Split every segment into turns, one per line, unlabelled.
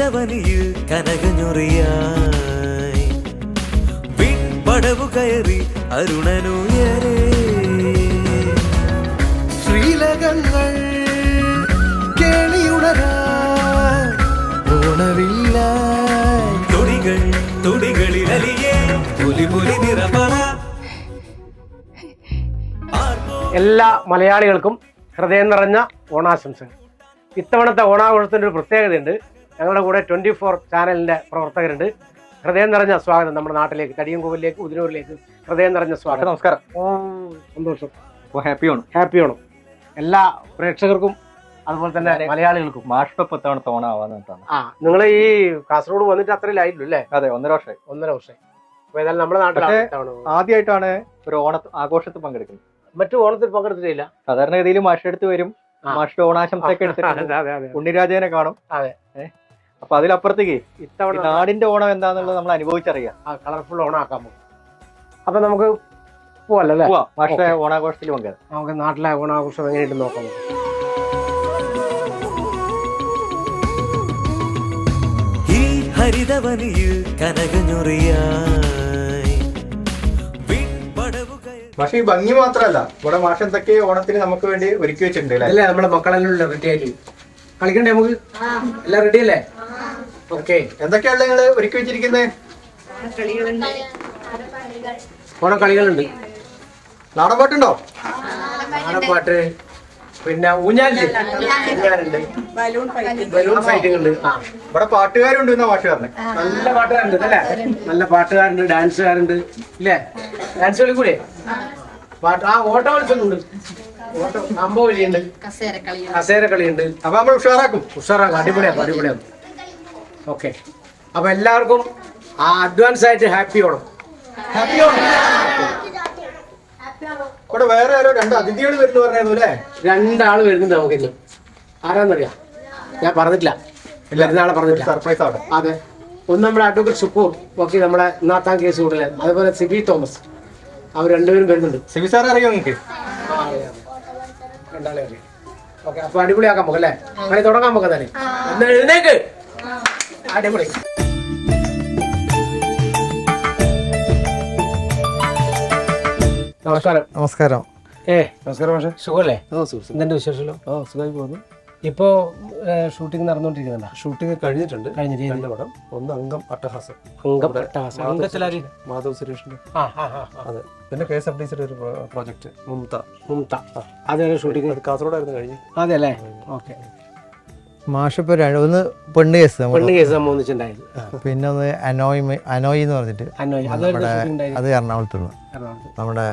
ഹരിതവനിയിൽ കനകഞ്ഞൊറിയായി. വിൺപടവു കയറി അരുണനുയരേ. ശ്രീലകങ്ങൾ കേളിയുണരാ ഓണവില്ല തുടികൾ തുടികളിൽ അലിയേ പുലി പുലി നിറമറ
എല്ലാ മലയാളികൾക്കും ഹൃദയം നിറഞ്ഞ ഓണാശംസകൾ. ഇത്തവണത്തെ ഓണാഘോഷത്തിന്റെ ഒരു പ്രത്യേകതയുണ്ട്. ഞങ്ങളുടെ കൂടെ ട്വന്റി ഫോർ ചാനലിന്റെ പ്രവർത്തകരുണ്ട്. ഹൃദയം നിറഞ്ഞ സ്വാഗതം നമ്മുടെ നാട്ടിലേക്ക് തടിയൻകോവിലേക്ക് ഉദിനൂരിലേക്ക് ഹൃദയം നിറഞ്ഞ സ്വാഗതം.
നമസ്കാരം.
ഓ സന്തോഷം.
ഓ ഹാപ്പി ഓണം
ഹാപ്പി ഓണം എല്ലാ പ്രേക്ഷകർക്കും അതുപോലെ തന്നെ മലയാളികൾക്കും.
മാഷിപ്പോ പത്തവണ തോണ ആവാന്നിട്ടാണ്
ആ നിങ്ങൾ ഈ കാസർഗോഡ് വന്നിട്ട് അത്രയിലായില്ലല്ലോ അല്ലേ?
അതെ ഒന്നര വർഷം
ഒന്നര വർഷം അപ്പോൾ ഏതായാലും നമ്മുടെ
പക്ഷേ- ആദ്യമായിട്ടാണ് ഒരു ഓണ ആഘോഷത്തിൽ പങ്കെടുക്കുന്നത്.
മറ്റു ഓണത്തിൽ പങ്കെടുത്തിട്ടില്ല.
സാധാരണഗതിയിൽ മാഷെടുത്ത് വരും. മാഷ് ഓണാശംസയൊക്കെ എടുത്തിട്ട്
അതെ അതെ അതെ.
ഉണ്ണിരാജനെ കാണും.
അതെ.
അപ്പൊ അതിലപ്പുറത്തേക്ക്
ഇത്തവണ
നാടിന്റെ ഓണം എന്താന്നുള്ളത് നമ്മൾ അനുഭവിച്ചറിയാം.
ആ കളർഫുൾ ഓണാക്കാൻ പോകും. അപ്പൊ നമുക്ക് പോവല്ലോ
മാഷിന്റെ ഓണാഘോഷത്തിൽ പങ്കെടുക്കാം.
നമുക്ക് നാട്ടിലെ ഓണാഘോഷം എങ്ങനെയായിട്ട് നോക്കാം.
ഈ ഹരിതവനിയിൽ കനകഞ്ഞുറിയായി.
പക്ഷേ ഈ ഭംഗി മാത്രല്ല ഇവിടെ മാഷ എന്തൊക്കെ ഓണത്തിന് നമുക്ക് വേണ്ടി ഒരുക്കി വെച്ചിട്ടുണ്ട് അല്ലേ?
അല്ലേ നമ്മുടെ മക്കളെല്ലാം റെഡി ആയിട്ട്. കളിക്കണ്ടേ നമുക്ക്? എല്ലാം റെഡി അല്ലേ? ഓക്കെ.
എന്തൊക്കെയാണ് നിങ്ങൾ ഒരുക്കി വെച്ചിരിക്കുന്നത്
ഓണക്കളികളുണ്ട്
നാടൻ പാട്ടുണ്ടോ
നാടൻപാട്ട്. പിന്നെ ഊഞ്ഞാലി ഊഞ്ഞാലുണ്ട്. Balloon fighting. ഉണ്ട്. ആ.
ഇവിടെ പാട്ടുകാരുണ്ട് എന്നാ മാഷ് പറഞ്ഞത്
നല്ല പാട്ടുകാരുണ്ട് അല്ലേ? നല്ല പാട്ടുകാരുണ്ട് ഡാൻസുകാരുണ്ട്. ഇല്ലേ? ഡാൻസ് കളിക്കൂലേ പാട്ട്. ആ ഓട്ട മത്സരമുണ്ട് അമ്പ വലിയുണ്ട് കസേര കളിയുണ്ട്.
അപ്പൊ നമ്മൾ ഉഷാറാക്കും.
ഉഷാറാക്കും. അടിപൊളിയാക്കും അടിപൊളിയാക്കും. ഓക്കെ. അപ്പൊ എല്ലാവർക്കും ആ അഡ്വാൻസ് ആയിട്ട് ഹാപ്പി ഓണം
ഹാപ്പി ഓണം ഇവിടെ വേറെ ആരോ രണ്ട് അതിഥികൾ വരുന്നു പറഞ്ഞായിരുന്നു അല്ലേ?
രണ്ടാൾ വരുന്നുണ്ട് നമുക്ക് ഇന്ന് ആരാന്നറിയാം? ഞാൻ പറഞ്ഞിട്ടില്ല. വരുന്ന പറഞ്ഞിട്ടില്ല.
സർപ്രൈസ് ആവട്ടെ.
അതെ. ഒന്ന് നമ്മുടെ അഡ്വക്കേറ്റ് സുക്കൂർ ഓക്കെ നമ്മുടെ നാത്താം കേസ് കൂടുതൽ അതുപോലെ സിബി തോമസ്. അവർ രണ്ടുപേരും വരുന്നുണ്ട്.
സിബി സാർ അറിയാം നിങ്ങൾക്ക്?
രണ്ടാളെ അറിയാം. ഓക്കെ അപ്പൊ അടിപൊളിയാക്കാൻ പോകല്ലേ അങ്ങനെ തുടങ്ങാൻ പോകാം തന്നെ എഴുന്നേക്ക്. അടിപൊളി. നമസ്കാരം.
നമസ്കാരം.
ഏ
നമസ്കാരം പക്ഷേ സുഖമല്ലേ
എന്തുണ്ട് വിശേഷമല്ലോ
ഓ സുഖമായി പോകുന്നു.
ഇപ്പോ ഷൂട്ടിംഗ് നടന്നുകൊണ്ടിരിക്കുന്നുണ്ടോ?
ഷൂട്ടിംഗ് കഴിഞ്ഞിട്ടുണ്ട്.
കഴിഞ്ഞിട്ട്
രണ്ട് പടം. ഒന്ന് അംഗം അട്ടഹാസം.
അംഗം അംഗത്തിലാരി
മാധവ് സുരേഷിന്റെ. അതെ. പിന്നെ കെ എസ് എഫ് ഡി സിയുടെ ഒരു പ്രോജക്റ്റ് മുംത.
മുംത. അതെ ഷൂട്ടിംഗ്
അത് കാസർഗോഡായിരുന്നു കഴിഞ്ഞ്.
അതെ അല്ലേ? ഓക്കെ.
മാഷിപ്പോ ഒന്ന് പെണ്ണ് കേസ്
പെണ്ണ് കേസ് സംബന്ധിച്ചുണ്ടായത്
പിന്നെ ഒന്ന് അനോയ് അനോയ് എന്ന് പറഞ്ഞിട്ട് നമ്മുടെ അത് എറണാകുളത്തുള്ള. നമ്മുടെ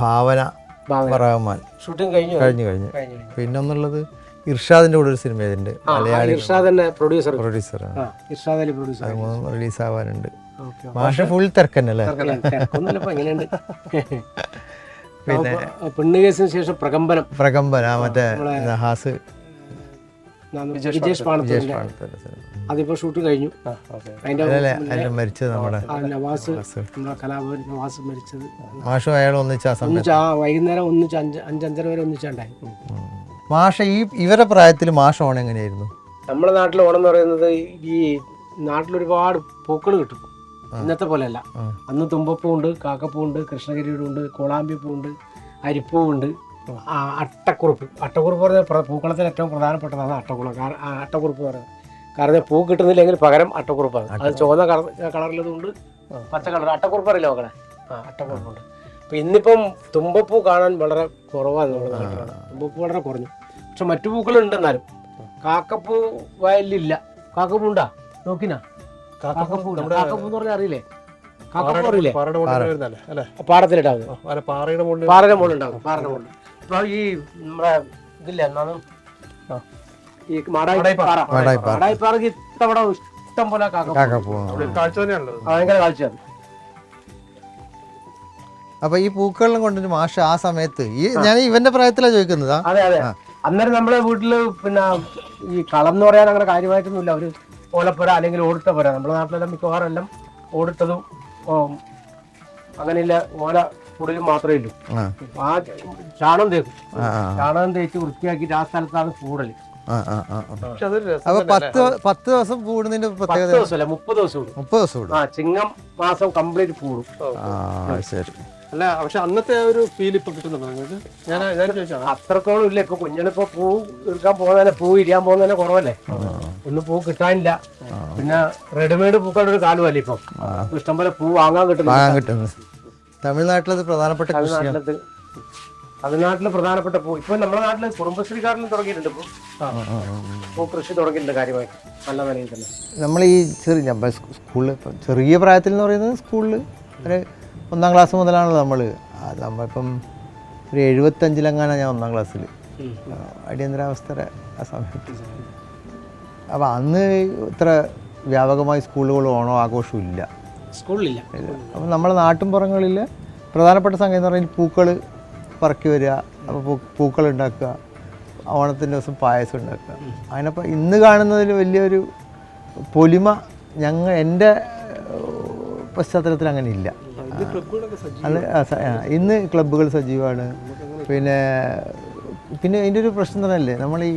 ഭാവന. റഹ്മാൻ
ഷൂട്ടിംഗ് കഴിഞ്ഞു
കഴിഞ്ഞു കഴിഞ്ഞു.
കഴിഞ്ഞു കഴിഞ്ഞു.
പിന്നെ ഒന്നുള്ളത് ഇർഷാദിന്റെ കൂടെ ഒരു സിനിമ ഇതിന്റെ മലയാളി
പ്രൊഡ്യൂസർ
പ്രൊഡ്യൂസറാണ്
ആ. ഇർഷാദ് പ്രൊഡ്യൂസർ
മൂന്നും റിലീസ് ആവാനുണ്ട്. മാഷ ഫുൾ തിരക്കന്നല്ലേ? പിന്നെ
അപ്പൊ പെണ്ണ് കേസിന് ശേഷം പ്രകമ്പനം.
പ്രകമ്പന മറ്റേ
നാന്ന് വിജേഷ് പാണത്തിന്റെ. അതിപ്പോ ഷൂട്ട് കഴിഞ്ഞു. അതിന്റെ
മരിച്ചത് നമ്മുടെ
നവാസ് നമ്മുടെ കലാഭവൻ നവാസ് മരിച്ചത്.
മാഷും ഒന്നിച്ച
ഒന്നിച്ച് ആ വൈകുന്നേരം ഒന്നിച്ച് അഞ്ച് അഞ്ചഞ്ചര വരെ ഒന്നിച്ചുണ്ടായി.
മാഷ ഈ ഇവരുടെ പ്രായത്തിൽ മാഷ ഓണം എങ്ങനെയായിരുന്നു?
നമ്മുടെ നാട്ടിൽ ഓണം എന്ന് പറയുന്നത് ഈ നാട്ടിൽ ഒരുപാട് പൂക്കൾ കിട്ടും ഇന്നത്തെ പോലെയല്ല. അന്ന് തുമ്പപ്പൂണ്ട് കാക്കപ്പൂണ്ട് കൃഷ്ണഗിരിയുടെ ഉണ്ട് കോളാമ്പിപ്പൂവുണ്ട് അരിപ്പൂവുണ്ട്. അട്ടക്കുറുപ്പ്. അട്ടക്കുറുപ്പ് പറഞ്ഞ പ്ര- പൂക്കളത്തിൽ ഏറ്റവും പ്രധാനപ്പെട്ടതാണ് അട്ടക്കുളം അട്ടക്കുറുപ്പ് പറയുന്നത്. കാരണം പൂ കിട്ടുന്നില്ലെങ്കിൽ പകരം അട്ടക്കുറുപ്പാണ്. അത് ചുവന്ന കളർ കളറിലതുകൊണ്ട് പച്ച കളർ. അട്ടക്കുറുപ്പ് അറിയില്ല മക്കളെ? ആ അട്ടക്കുറുപ്പുണ്ട് അപ്പം ഇന്നിപ്പം തുമ്പപ്പൂ കാണാൻ വളരെ കുറവാണ് നമ്മുടെ നാട്ടിലാണ് തുമ്പപ്പൂ വളരെ കുറഞ്ഞു. പക്ഷെ മറ്റു പൂക്കളുണ്ട് എന്നാലും കാക്കപ്പൂ വയലിലില്ല. കാക്കപ്പൂ ഉണ്ടാ? നോക്കിനാ? കാക്കപ്പൂ. കാക്കപ്പൂ എന്ന് പറഞ്ഞാൽ അറിയില്ലേ? കാക്കപ്പൂ അറിയില്ലേ?
പാറയുടെ മുകളിൽ പാറയുടെ മുകളിൽ
പാറയുടെ മുകളിൽ ഉണ്ടാവും. പാറയുടെ മുകളിൽ. ഇപ്പൊ ഈ നമ്മളെ ഇതില്ല എന്നാണ്? ഈ മാടായിപ്പാറ. പാറ.
മാടായി പാറ.
മാടായി പാറക്ക് ഇത്തവണ ഇഷ്ടം പോലെ കാക്ക
കാക്കപ്പൂ
കാഴ്ച തന്നെയാണല്ലോ
ഭയങ്കര കാഴ്ചയാണ്
അപ്പൊ ഈ പൂക്കളെല്ലാം കൊണ്ട് മാഷ ആ സമയത്ത് ഈ ഞാൻ ഇവന്റെ പ്രായത്തിലാണ് ചോദിക്കുന്നതാ.
അതെ അതെ. അന്നേരം നമ്മളെ വീട്ടിൽ പിന്നെ ഈ കളം എന്ന് പറയാൻ അങ്ങനെ കാര്യമായിട്ടൊന്നുമില്ല. ഒരു ഓലപ്പുര അല്ലെങ്കിൽ ഓടിട്ട പുര നമ്മുടെ നാട്ടിലെല്ലാം മിക്കവാറും എല്ലാം ഓടിട്ടതും അങ്ങനെയില്ല ഓല കൂടുതലും മാത്രമേ ഉള്ളൂ.
ആ.
ചാണകം ചാണം തേക്കും. ചാണകം തേച്ച് വൃത്തിയാക്കിയിട്ട് ആ സ്ഥലത്താണ് കൂടൽ
അപ്പൊ പത്ത് പത്ത് ദിവസം കൂടുന്നതിന്റെ പ്രത്യേകത
ദിവസമല്ല മുപ്പത് ദിവസം
മുപ്പത് ദിവസം
ആ ചിങ്ങം മാസം കംപ്ലീറ്റ് കൂടും.
ആ ശരി.
അല്ല പക്ഷെ അന്നത്തെ ആ ഒരു ഫീൽ ഇപ്പൊ കിട്ടുന്നുണ്ടോ ഞാൻ
അത്രത്തോളം ഇല്ല ഇപ്പൊ കുഞ്ഞിനിപ്പോ പൂ എടുക്കാൻ പോകുന്നതന്നെ പൂ ഇരിയാൻ പോകുന്നതന്നെ കുറവല്ലേ? ഒന്നും പൂ കിട്ടാനില്ല. പിന്നെ റെഡിമെയ്ഡ് പൂക്കളുടെ ഒരു കാലമല്ലേ ഇപ്പൊ? ഇഷ്ടംപോലെ പൂ വാങ്ങാൻ കിട്ടുന്നു
തമിഴ്നാട്ടിലത് പ്രധാനപ്പെട്ട കൃഷിയാണ്.
തമിഴ്നാട്ടിലത് തമിഴ്നാട്ടിൽ പ്രധാനപ്പെട്ട പൂ ഇപ്പൊ നമ്മുടെ നാട്ടിൽ കാരണം തുടങ്ങിയിട്ടുണ്ട് ഇപ്പൊ പൂ കൃഷി തുടങ്ങിയിട്ടുണ്ട് കാര്യമായി നല്ല നിലയിൽ തന്നെ.
നമ്മൾ ഈ ചെറിയ ഞാൻ സ്കൂളിൽ ഇപ്പം ചെറിയ പ്രായത്തിൽ എന്ന് പറയുന്നത് സ്കൂളിൽ ഒരു ഒന്നാം ക്ലാസ് മുതലാണല്ലോ നമ്മൾ നമ്മളിപ്പം ഒരു എഴുപത്തഞ്ചിലെങ്ങാനാണ് ഞാൻ ഒന്നാം ക്ലാസ്സിൽ അടിയന്തരാവസ്ഥയുടെ ആ സമയത്ത്. അപ്പോൾ അന്ന് ഇത്ര വ്യാപകമായി സ്കൂളുകൾ ഓണോ ആഘോഷവും ഇല്ല.
സ്കൂളിലില്ല.
അപ്പം നമ്മുടെ നാട്ടിൻപുറങ്ങളിൽ പ്രധാനപ്പെട്ട സംഗതി എന്ന് പറഞ്ഞാൽ പൂക്കൾ പറക്കി വരിക അപ്പോൾ പൂ പൂക്കൾ ഉണ്ടാക്കുക ഓണത്തിന്റെ ദിവസം പായസം ഉണ്ടാക്കുക. അതിനപ്പോൾ ഇന്ന് കാണുന്നതിൽ വലിയൊരു പൊലിമ ഞങ്ങൾ എന്റെ പശ്ചാത്തലത്തിൽ അങ്ങനെ ഇല്ല ഇന്ന് ക്ലബ്ബുകൾ സജീവമാണ്. പിന്നെ പിന്നെ അതിന്റെ ഒരു പ്രശ്നം തന്നെയല്ലേ നമ്മൾ ഈ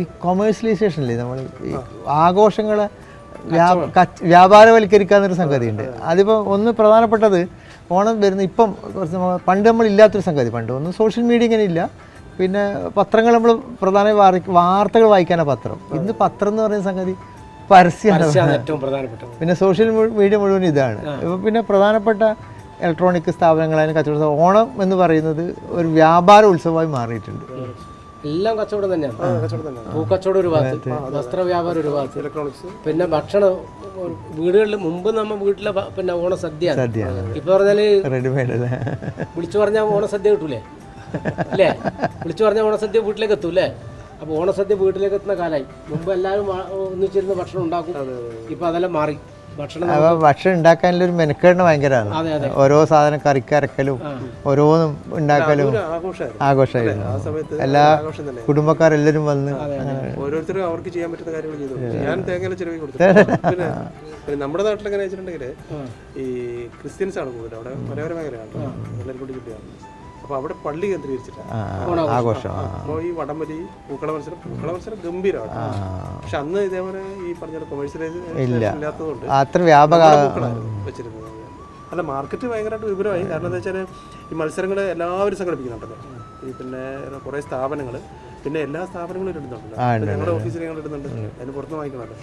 ഈ കൊമേഴ്സ്യലൈസേഷൻ അല്ലേ നമ്മൾ ഈ ആഘോഷങ്ങളെ വ്യാപാരവൽക്കരിക്കാന്നൊരു സംഗതിയുണ്ട്. അതിപ്പോൾ ഒന്ന് പ്രധാനപ്പെട്ടത് ഓണം വരുന്ന ഇപ്പം കുറച്ച് പണ്ട് നമ്മൾ ഇല്ലാത്തൊരു സംഗതി. പണ്ട് ഒന്ന് സോഷ്യൽ മീഡിയ ഇങ്ങനെ ഇല്ല പിന്നെ പത്രങ്ങൾ നമ്മൾ പ്രധാന വാർത്തകൾ വായിക്കാനാണ് പത്രം. ഇന്ന് പത്രം എന്ന് പറയുന്ന സംഗതി പരസ്യമാണ് പിന്നെ സോഷ്യൽ മീഡിയ മുഴുവൻ ഇതാണ്. ഇപ്പം പിന്നെ പ്രധാനപ്പെട്ട ഇലക്ട്രോണിക് സ്ഥാപനങ്ങളായാലും കച്ചവട ഓണം എന്ന് പറയുന്നത് ഒരു വ്യാപാര ഉത്സവമായി മാറിയിട്ടുണ്ട്.
എല്ലാം കച്ചവടം തന്നെയാണ്. പൂക്കച്ചവടം ഒരു ഭാഗത്ത് വസ്ത്ര വ്യാപാരം ഒരു ഭാഗത്ത്.
ഇലക്ട്രോണിക്സ്
പിന്നെ ഭക്ഷണം വീടുകളിൽ മുമ്പ് നമ്മ വീട്ടിലെ പിന്നെ ഓണസദ്യ
സദ്യയാണ്.
ഇപ്പൊ
പറഞ്ഞാൽ
വിളിച്ചു പറഞ്ഞാൽ ഓണ സദ്യ കിട്ടൂലേ? അല്ലേ? വിളിച്ചു പറഞ്ഞാൽ ഓണസദ്യ വീട്ടിലേക്ക് എത്തൂ അപ്പോൾ അപ്പൊ ഓണസദ്യ വീട്ടിലേക്ക് എത്തുന്ന കാലായി. മുമ്പ് എല്ലാവരും ഒന്നിച്ചിരുന്ന് ഭക്ഷണം ഉണ്ടാക്കും. ഇപ്പൊ അതെല്ലാം മാറി.
അപ്പോൾ ഭക്ഷണം ഉണ്ടാക്കാനുള്ള ഒരു മെനക്കേടിന് ഭയങ്കരമാണ്. ഓരോ സാധനം കറിക്കരക്കലും ഓരോന്നും ഉണ്ടാക്കലും
ആഘോഷമായിരുന്നു.
എല്ലാ കുടുംബക്കാരെല്ലാവരും വന്ന്
ഓരോരുത്തരും അവർക്ക് ചെയ്യാൻ പറ്റുന്ന കാര്യങ്ങൾ ചെയ്തു. ഞാൻ തേങ്ങയില ചെലവ് കൊടുത്തു. നമ്മുടെ നാട്ടിൽ എങ്ങനെ വെച്ചിട്ടുണ്ടെങ്കിൽ ഈ ക്രിസ്ത്യൻസ് ആണ് കൂടുതൽ അവിടെ മലയോര മേഖലയാണ് എല്ലാവരും കൂടി കിട്ടിയാണ് അപ്പൊ അവിടെ പള്ളി കേന്ദ്രീകരിച്ചിട്ടാണ്
ആഘോഷം.
അപ്പോൾ ഈ വടംവലി പൂക്കള മത്സരം പൂക്കള മത്സരം ഗംഭീരമാണ് പക്ഷെ അന്ന് ഇതേപോലെ ഈ പറഞ്ഞ ഇല്ലാത്തതുകൊണ്ട്
അത്ര വ്യാപക
വെച്ചിരുന്നത്. അല്ല മാർക്കറ്റ് ഭയങ്കരമായിട്ട് വിപുലമായി. കാരണം എന്താ വെച്ചാൽ ഈ മത്സരങ്ങൾ എല്ലാവരും സംഘടിപ്പിക്കുന്നുണ്ടല്ലോ. ഈ പിന്നെ കുറേ സ്ഥാപനങ്ങൾ പിന്നെ എല്ലാ സ്ഥാപനങ്ങളും ഇടുന്നുണ്ടല്ലോ. ഞങ്ങളുടെ ഓഫീസിൽ ഞങ്ങൾ ഇടുന്നുണ്ട്. അതിന് പുറത്ത് വാങ്ങിക്കണമല്ലോ.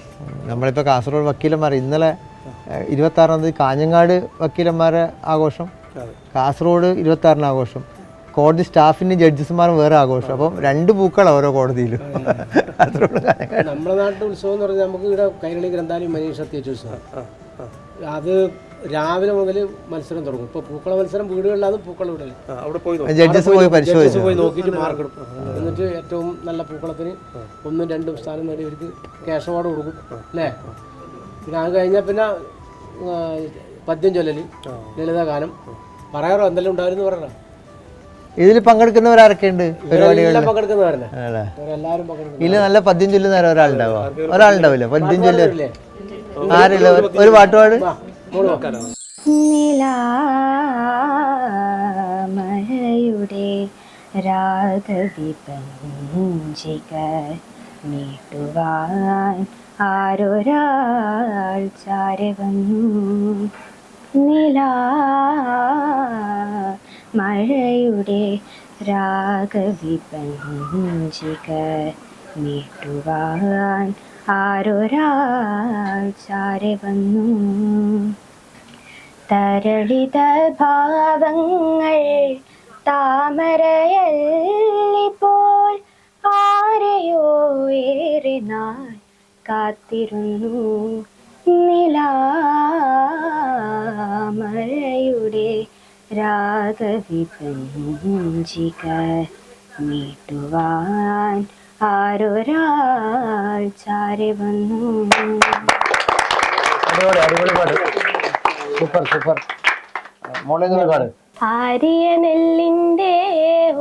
നമ്മളിപ്പോൾ കാസർഗോഡ് വക്കീലന്മാർ ഇന്നലെ ഇരുപത്തി ആറാം തീയതി കാഞ്ഞങ്ങാട് വക്കീലന്മാരെ ആഘോഷം കാസർഗോഡ് ഇരുപത്തി ആറിന് ആഘോഷം കോടതി സ്റ്റാഫിനും ജഡ്ജസ്മാരും വേറെ ആഘോഷം. അപ്പം രണ്ട് പൂക്കളാണ് ഓരോ കോടതിയിലും. അത്രയുള്ള
നമ്മുടെ നാട്ടിലെ ഉത്സവം എന്ന് പറഞ്ഞാൽ നമുക്ക് ഇവിടെ കൈരളി ഗ്രന്ഥാലയം മനീഷ ഉത്സവം. അത് രാവിലെ മുതൽ മത്സരം തുടങ്ങും. ഇപ്പൊ പൂക്കള മത്സരം വീടുകളിലാണ് പൂക്കള
പോയി
ജഡ്ജസ് പോയി പരിശോധിച്ച്
പോയി നോക്കിയിട്ട് മാർക്ക് എടുക്കും. എന്നിട്ട് ഏറ്റവും നല്ല പൂക്കളത്തിന് ഒന്നും രണ്ടും സ്ഥാനം നേടിയവർക്ക് ക്യാഷ് അവാർഡ് കൊടുക്കും. അല്ലേ? പിന്നെ അത് കഴിഞ്ഞാൽ പിന്നെ പദ്യം ചൊല്ലല് ലളിതഗാനം. പറയാറോ? എന്തെല്ലാം ഉണ്ടായിരുന്നു പറയാറോ
ഇതിൽ പങ്കെടുക്കുന്നവരാരൊക്കെയുണ്ട് പരിപാടികളിൽ
എല്ലാം പങ്കെടുക്കുന്നവരല്ലേ എല്ലാവരും പങ്കെടുക്കുന്നു
ഇതിൽ നല്ല പദ്യം ചൊല്ലുന്ന ഒരാളുണ്ടാവോ? ഒരാളുണ്ടാവില്ല? പദ്യം
ചൊല്ല?
ആരില്ല? ഒരു- പാട്ടുപാട്.
മഴയുടെ നീട്ടുവാൻ ആരൊരാൾ ചാരി വന്നു നിലാമഴയുടെ രാഗവിപഞ്ചിക നീട്ടുവാൻ ആരൊരാൾ ചാരി വന്നു തരളിത ഭാവങ്ങൾ താമരയല്ലിപ്പോൾ ആരെയോ ഏറെ നാൾ കാത്തിരുന്നു. നിലാമഴയുടെ രാഗവിപഞ്ചിക നീട്ടുവാൻ ആരൊരാൾ ചാരി വന്നു.
Super super. മോളെ നിങ്ങൾ പാട്.
ആരിയ നെല്ലിന്റെ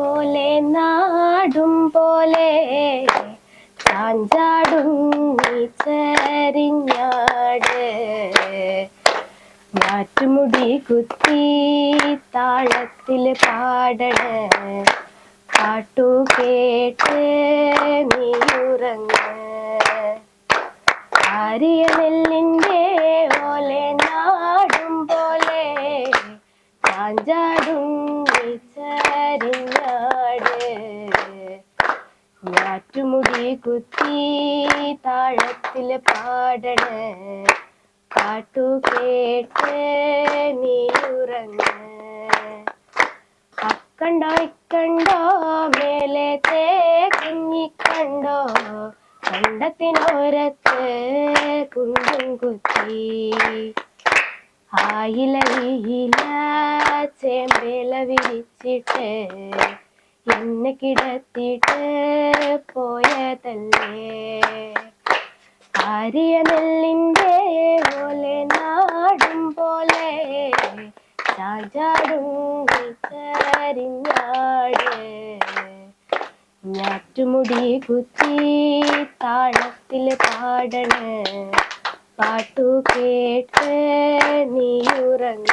ഓലെ നാടും പോലെ ചാഞ്ചാടും ചരിഞ്ഞാട്. മാറ്റുമുടി കുത്തി താളത്തിൽ പാടണ. പാട്ടു കേട്ട് നീ ഉറങ്ങ. ആരിയ ഓലെ നാടും പോലെ കാഞ്ചാടും ചരിഞ്ഞാട് ഞാറ്റുമുടി കുത്തി താളത്തിൽ പാടണ. പാട്ടു കേട്ട് നീ ഉറങ്ങ് അക്കണ്ടോ ഇക്കണ്ടോ മേലത്തെ കുഞ്ഞിക്കണ്ടോ കണ്ടത്തിനോരത്ത് കുണ്ടും കുത്തി. ആയില ചേമ്പേല വിരിച്ചിട്ട് എന്നെ കിടത്തിട്ട് പോയതല്ലേ? ആരിയ നെല്ലിന്റെ പോലെ നാടും പോലെ ചാചാടും കരിഞ്ഞാട് ഞാറ്റുമുടി കുത്തി താളത്തിൽ പാടണ. പാട്ടു കേട്ട് നീ ഉറങ്ങ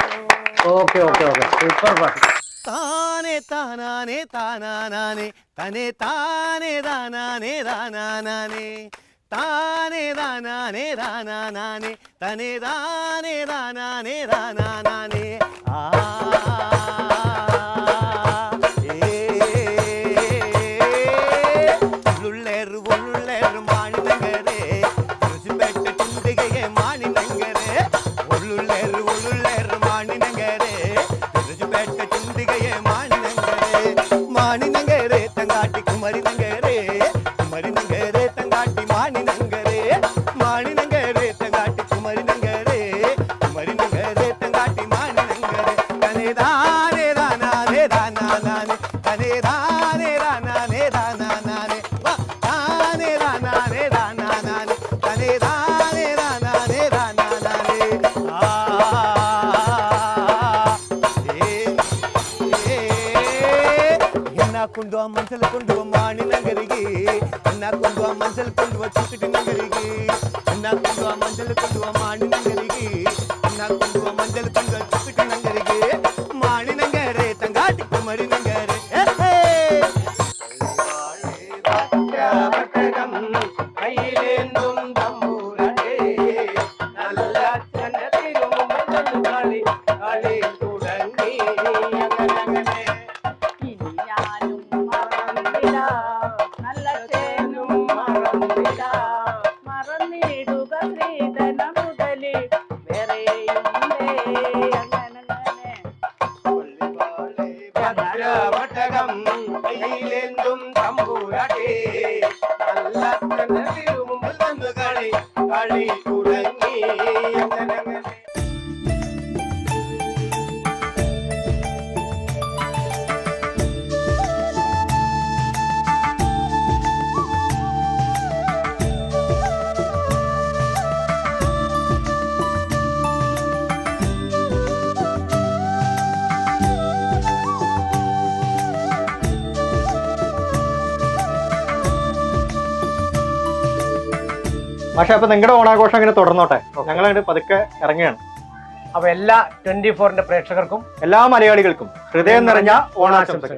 ഓക്കെ ഓക്കെ ഓക്കെ. സൂപ്പർ പാട്ട്.
താനെ താനാനെ താനാനാനെ. തനെ താനെ താനാനെ താനാനാനെ. താനെ താനാനെ താനാനാനെ. തനെ താനെ താനാനെ താനാനാനെ. ಎನ್ನ ಕೊಂಡು ಆ ಮನ್ಸಲ್ ಕೊಂಡು ಮಾಣಿ ನಗರಿಗೆ ಎನ್ನ ಕೊಂಡು ಆ ಮನ್ಸಲ್ ಕೊಂಡು ಚುಕ್ಕಟಿ ನಗರಿಗೆ
ഭദ്രവട്ടകം കയ്യിലേന്തും തമ്പൂരട്ടെ നല്ല ചനത്തിലും കളി കളി
പക്ഷെ അപ്പൊ നിങ്ങളുടെ ഓണാഘോഷം അങ്ങനെ തുടർന്നോട്ടെ? ഞങ്ങളങ്ങോട്ട് പതുക്കെ ഇറങ്ങുകയാണ്.
അപ്പൊ എല്ലാ ട്വന്റി ഫോറിന്റെ പ്രേക്ഷകർക്കും
എല്ലാ മലയാളികൾക്കും ഹൃദയം നിറഞ്ഞ ഓണാശംസകൾ.